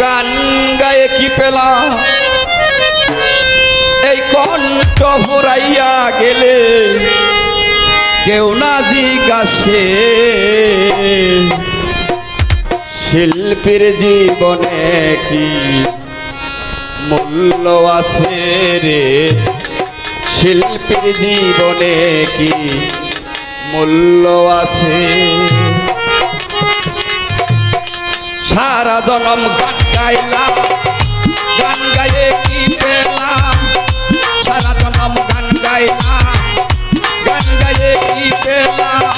গান গায়ে কি পেলাম এই কণ্ঠ ভরাইয়া গেলে কেউ না জিজ্ঞাসে। শিল্পীর জীবনে কি মূল্য আছে রে? শিল্পীর জীবনে কি মূল্য আছে? সারা জনম গান গাইলাম, গান গায়ে কি পেলাম? সারা জনম গান গাইলাম, গান গায়ে কি পেলাম?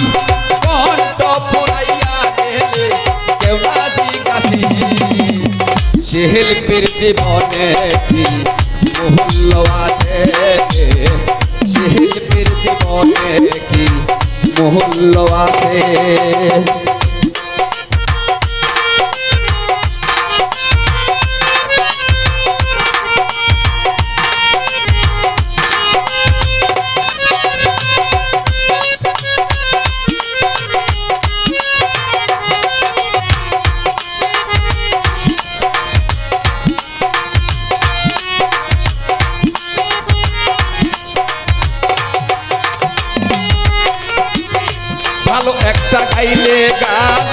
কণ্ঠ পুরাইয়া গেলে কেউ না জিজ্ঞাসি শিল্পীর জীবনে মূল্য আছে? শিল্পীর জীবনে কি মূল্য আছে? গাইলে গান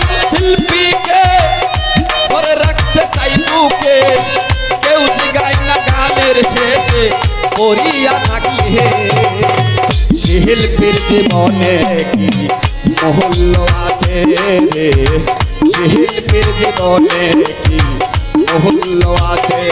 মানুষ শিল্পীকে ধরে রাখতে চাই বুকে কেউ জিগায় না গানের শেষে, করিয়া থাকলে শিল্পীর জীবনে কি মহল্য আছে রে? শিল্পীর জীবনে কি মহল্য আছে?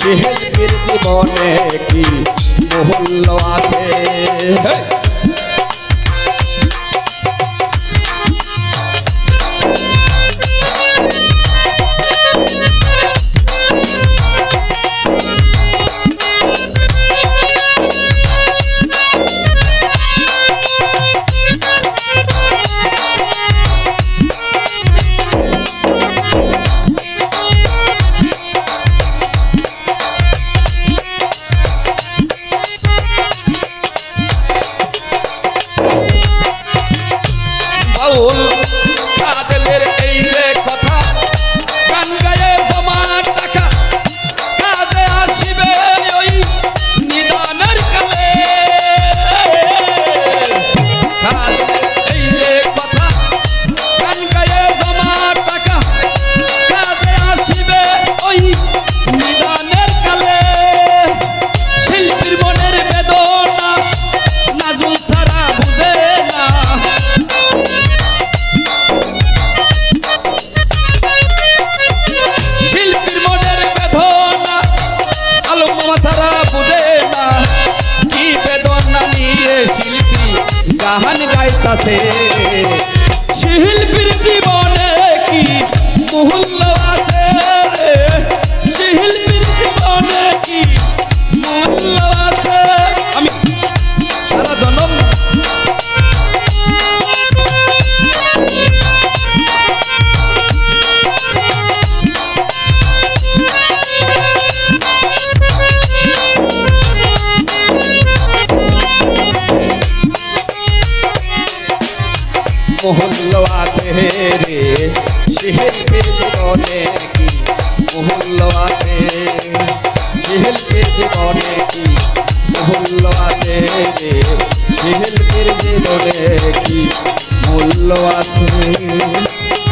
শিল্পীর জীবনে কি মহল্য আছে? তারা বুঝে না। কি বেদনা নিয়ে শিল্পী গাহান গাইতাছে। শিল্পী মহল্ল রে শিল্পীর জীবনে কি মহল্ল আছে শিল্পীর জীবনে কি মূল্য আছে রে শিল্পীর জীবনে কি মূল্য আছে